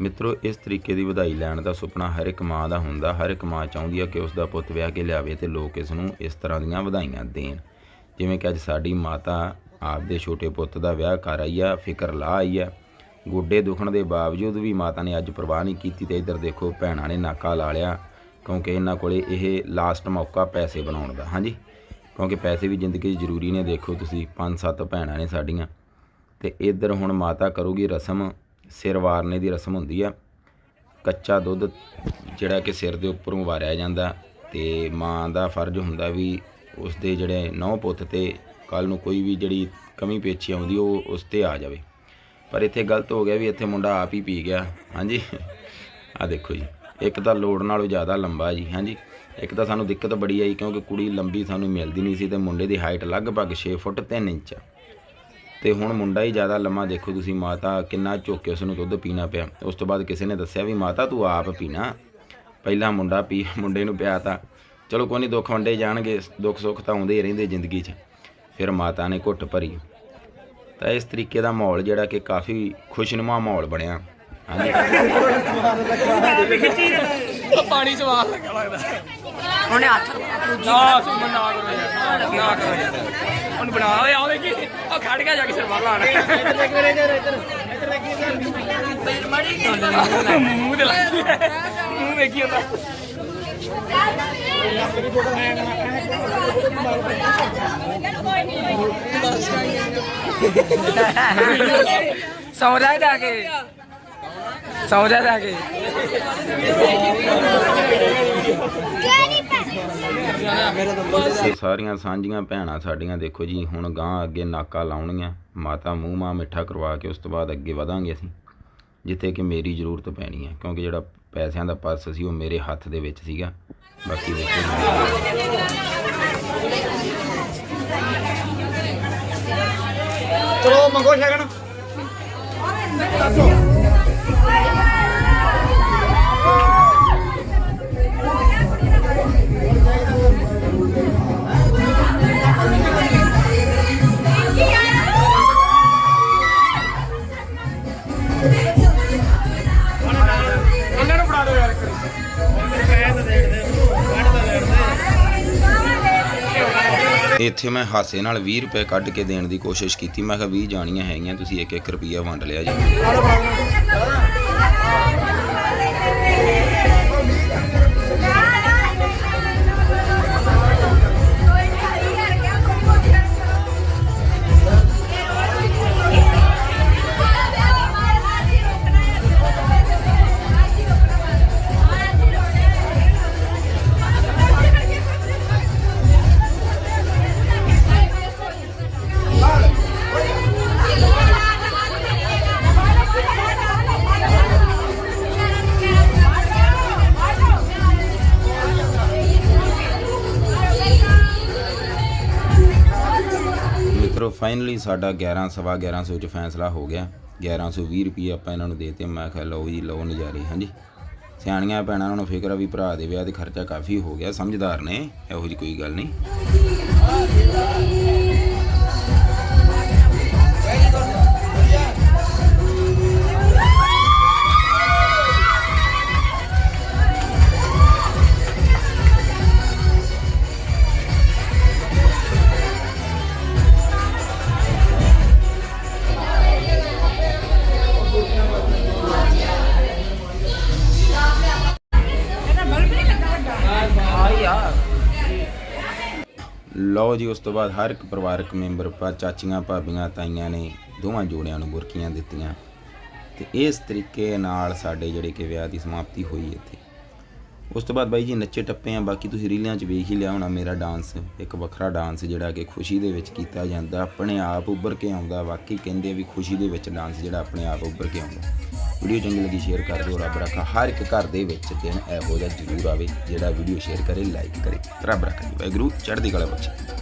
ਮਿੱਤਰੋ, ਇਸ ਤਰੀਕੇ ਦੀ ਵਧਾਈ ਲੈਣ ਦਾ ਸੁਪਨਾ ਹਰ ਇੱਕ ਮਾਂ ਦਾ ਹੁੰਦਾ। ਹਰ ਇੱਕ ਮਾਂ ਚਾਹੁੰਦੀ ਹੈ ਕਿ ਉਸ ਦਾ ਪੁੱਤ ਵਿਆਹ ਕੇ ਲਿਆਵੇ ਤੇ ਲੋਕ ਇਸ ਨੂੰ ਇਸ ਤਰ੍ਹਾਂ ਦੀਆਂ ਵਧਾਈਆਂ ਦੇਣ। ਜਿਵੇਂ ਕਿ ਅੱਜ ਸਾਡੀ ਮਾਤਾ ਆਪਦੇ ਛੋਟੇ ਪੁੱਤ ਦਾ ਵਿਆਹ ਕਰ ਆਈ ਆ, ਫਿਕਰ ਲਾ ਆਈ ਆ। ਗੋਡੇ ਦੁਖਣ ਦੇ ਬਾਵਜੂਦ ਵੀ ਮਾਤਾ ਨੇ ਅੱਜ ਪਰਵਾਹ ਨਹੀਂ ਕੀਤੀ ਤੇ ਇੱਧਰ ਦੇਖੋ, ਭੈਣਾਂ ਨੇ ਨਾਕਾ ਲਾ ਲਿਆ, ਕਿਉਂਕਿ ਇਹਨਾਂ ਕੋਲੇ ਇਹ ਲਾਸਟ ਮੌਕਾ ਪੈਸੇ ਬਣਾਉਣ ਦਾ। ਹਾਂਜੀ? ਕਿਉਂਕਿ ਪੈਸੇ ਵੀ ਜ਼ਿੰਦਗੀ 'ਚ ਜ਼ਰੂਰੀ ਨੇ, ਦੇਖੋ ਤੁਸੀਂ ਪੰਜ ਸੱਤ ਭੈਣਾਂ ਨੇ ਸਾਡੀਆਂ। ਤੇ ਇੱਧਰ ਹੁਣ ਮਾਤਾ ਕਰੂਗੀ ਰਸਮ, ਸਿਰ ਵਾਰਨੇ ਦੀ ਰਸਮ ਹੁੰਦੀ ਆ। ਕੱਚਾ ਦੁੱਧ ਜਿਹੜਾ ਕਿ ਸਿਰ ਦੇ ਉੱਪਰੋਂ ਵਾਰਿਆ ਜਾਂਦਾ, ਤੇ ਮਾਂ ਦਾ ਫਰਜ਼ ਹੁੰਦਾ ਵੀ ਉਸ ਦੇ ਜਿਹੜੇ ਨੌ ਪੁੱਤ ਤੇ ਕੱਲ ਨੂੰ ਕੋਈ ਵੀ ਜਿਹੜੀ ਕਮੀ ਪੇਚੀ ਆਉਂਦੀ, ਉਹ ਉਸ ਤੇ ਆ ਜਾਵੇ। ਪਰ ਇੱਥੇ ਗਲਤ ਹੋ ਗਿਆ ਵੀ ਇੱਥੇ ਮੁੰਡਾ ਆਪ ਹੀ ਪੀ ਗਿਆ। ਹਾਂਜੀ। ਆ ਦੇਖੋ ਜੀ, ਇੱਕ ਤਾਂ ਲੋੜ ਨਾਲੋਂ ਜ਼ਿਆਦਾ ਲੰਬਾ ਜੀ, ਹਾਂਜੀ। ਇੱਕ ਤਾਂ ਸਾਨੂੰ ਦਿੱਕਤ ਬੜੀ ਆਈ ਕਿਉਂਕਿ ਕੁੜੀ ਲੰਬੀ ਸਾਨੂੰ ਮਿਲਦੀ ਨਹੀਂ ਸੀ ਤੇ ਮੁੰਡੇ ਦੀ ਹਾਈਟ ਲਗਭਗ 6 ਫੁੱਟ 3 ਇੰਚ ਆ। ਤੇ ਹੁਣ ਮੁੰਡਾ ਹੀ ਜ਼ਿਆਦਾ ਲੰਮਾ ਦੇਖੋ ਤੁਸੀਂ ਮਾਤਾ ਕਿੰਨਾ ਝੁੱਕ ਕੇ ਉਸ ਨੂੰ ਦੁੱਧ ਪੀਣਾ ਪਿਆ। ਉਸ ਤੋਂ ਬਾਅਦ ਕਿਸੇ ਨੇ ਦੱਸਿਆ ਵੀ ਮਾਤਾ ਤੂੰ ਆਪ ਪੀਣਾ। ਪਹਿਲਾਂ ਮੁੰਡਾ ਪੀ, ਮੁੰਡੇ ਨੂੰ ਪਿਆ ਤਾਂ ਚਲੋ ਕੋਈ ਨਹੀਂ ਦੁੱਖ ਵੰਡੇ ਜਾਣਗੇ, ਦੁੱਖ ਸੁੱਖ ਤਾਂ ਆਉਂਦੇ ਹੀ ਰਹਿੰਦੇ ਜ਼ਿੰਦਗੀ 'ਚ। ਫਿਰ ਮਾਤਾ ਨੇ ਘੁੱਟ ਭਰੀ। ਤਾਂ ਇਸ ਤਰੀਕੇ ਦਾ ਮਾਹੌਲ ਜਿਹੜਾ ਕਿ ਕਾਫੀ ਖੁਸ਼ਨੁਮਾ ਮਾਹੌਲ ਬਣਿਆ। ਹਾਂਜੀ। ਪਾਣੀ ਚ ਵਾਰ ਲੱਗਾ ਲੱਗਦਾ। ਉਹਨੇ ਹੱਥ ਨਾ ਸੁਮਨ ਨਾ ਕਰੋ ਯਾਰ। ਨਾ ਕਰੋ ਯਾਰ। ਉਹਨੂੰ ਬਣਾ ਓਏ ਆਵੇ ਕੀ ਉਹ ਖੜ ਗਿਆ ਜਾ ਕੇ ਸਿਰ ਮਾਰ ਲਾਣਾ ਮੂੰਹ ਤੇ ਲੱਗ ਮੂੰਹ ਵੇਖੀ ਹੁੰਦਾ ਸੌ ਜਾ ਜਾ ਕੇ। ਜਾ ਕੇ। ਤੇ ਸਾਰੀਆਂ ਸਾਂਝੀਆਂ ਭੈਣਾਂ ਸਾਡੀਆਂ ਦੇਖੋ ਜੀ ਹੁਣ ਗਾਂ ਅੱਗੇ ਨਾਕਾ ਲਾਉਣੀਆਂ ਮਾਤਾ ਮੂੰਹ ਮਾ ਮਿੱਠਾ ਕਰਵਾ ਕੇ ਉਸ ਤੋਂ ਬਾਅਦ ਅੱਗੇ ਵਧਾਂਗੇ ਅਸੀਂ। ਜਿੱਥੇ ਕਿ ਮੇਰੀ ਜ਼ਰੂਰਤ ਪੈਣੀ ਹੈ ਕਿਉਂਕਿ ਜਿਹੜਾ ਪੈਸਿਆਂ ਦਾ ਪਰਸ ਸੀ ਉਹ ਮੇਰੇ ਹੱਥ ਦੇ ਵਿੱਚ ਸੀਗਾ। ਬਾਕੀ ਦੇਖੋ ਚਲੋ ਮੰਗੋ ਸ਼ਗਨ। ਇੱਥੇ ਮੈਂ ਹਾਸੇ ਨਾਲ 20 ਰੁਪਏ ਕੱਢ ਕੇ ਦੇਣ ਦੀ ਕੋਸ਼ਿਸ਼ ਕੀਤੀ। ਮੈਂ ਕਿਹਾ 20 ਜਾਣੀਆਂ ਹੈਗੀਆਂ, ਤੁਸੀਂ ਇੱਕ ਇੱਕ ਰੁਪਈਆ ਵੰਡ ਲਿਆ ਜੀ। ਫਾਈਨਲੀ ਸਾਡਾ 11 ਸਵਾ 1100 ਚ ਫੈਸਲਾ ਹੋ ਗਿਆ। 1120 ਰੁਪਏ ਆਪਾਂ ਇਹਨਾਂ ਨੂੰ ਦੇਤੇ। ਮੈਂ ਕਿਹਾ, ਲਓ ਜੀ, ਲਓ ਨਜ਼ਾਰੇ, ਹਾਂਜੀ। ਸਿਆਣੀਆਂ ਭੈਣਾਂ ਨੂੰ ਫਿਕਰ ਆ ਵੀ ਭਰਾ ਦੇ ਵਿਆਹ ਦੇ ਖਰਚਾ ਕਾਫੀ ਹੋ ਗਿਆ। ਸਮਝਦਾਰ ਨੇ, ਇਹੋ ਜੀ ਕੋਈ ਗੱਲ ਨਹੀਂ। ਲਓ ਜੀ, ਉਸ ਤੋਂ ਬਾਅਦ ਹਰ ਇੱਕ ਪਰਿਵਾਰਕ ਮੈਂਬਰ ਪਾ ਚਾਚੀਆਂ, ਭਾਬੀਆਂ, ਤਾਈਆਂ ਨੇ ਦੋਵਾਂ ਜੋੜਿਆਂ ਨੂੰ ਬੁਰਕੀਆਂ ਦਿੱਤੀਆਂ। ਤੇ ਇਸ ਤਰੀਕੇ ਨਾਲ ਸਾਡੇ ਜਿਹੜੇ ਕਿ ਵਿਆਹ ਦੀ ਸਮਾਪਤੀ ਹੋਈ ਇੱਥੇ। ਉਸ ਤੋਂ ਬਾਅਦ ਬਾਈ ਜੀ, ਨੱਚੇ ਟੱਪੇ ਆ, ਬਾਕੀ ਤੁਸੀਂ ਰੀਲਾਂ 'ਚ ਵੇਖ ਹੀ ਲਿਆ ਹੋਣਾ ਮੇਰਾ ਡਾਂਸ ਇੱਕ ਵੱਖਰਾ ਡਾਂਸ ਜਿਹੜਾ ਕਿ ਖੁਸ਼ੀ ਦੇ ਵਿੱਚ ਕੀਤਾ ਜਾਂਦਾ, ਆਪਣੇ ਆਪ ਉੱਭਰ ਕੇ ਆਉਂਦਾ, ਵਾਕਈ ਕਹਿੰਦੇ ਵੀ ਖੁਸ਼ੀ ਦੇ ਵਿੱਚ ਡਾਂਸ ਜਿਹੜਾ ਆਪਣੇ ਆਪ ਉੱਭਰ ਕੇ ਆਉਂਦਾ। ਵੀਡੀਓ ਚੰਗੀ ਲੱਗੀ ਸ਼ੇਅਰ ਕਰ ਦਿਓ, ਰੱਬ ਰੱਖਾ ਹਰ ਇੱਕ ਘਰ ਦੇ ਵਿੱਚ ਦਿਨ ਇਹੋ ਜਿਹਾ ਜ਼ਰੂਰ ਆਵੇ, ਜਿਹੜਾ ਵੀਡੀਓ ਸ਼ੇਅਰ ਕਰੇ ਲਾਈਕ ਕਰੇ, ਰੱਬ ਰੱਖਾ ਜੀ, ਵਾਹਿਗੁਰੂ, ਚੜ੍ਹਦੀ ਕਲਾ ਬਖਸ਼ੇ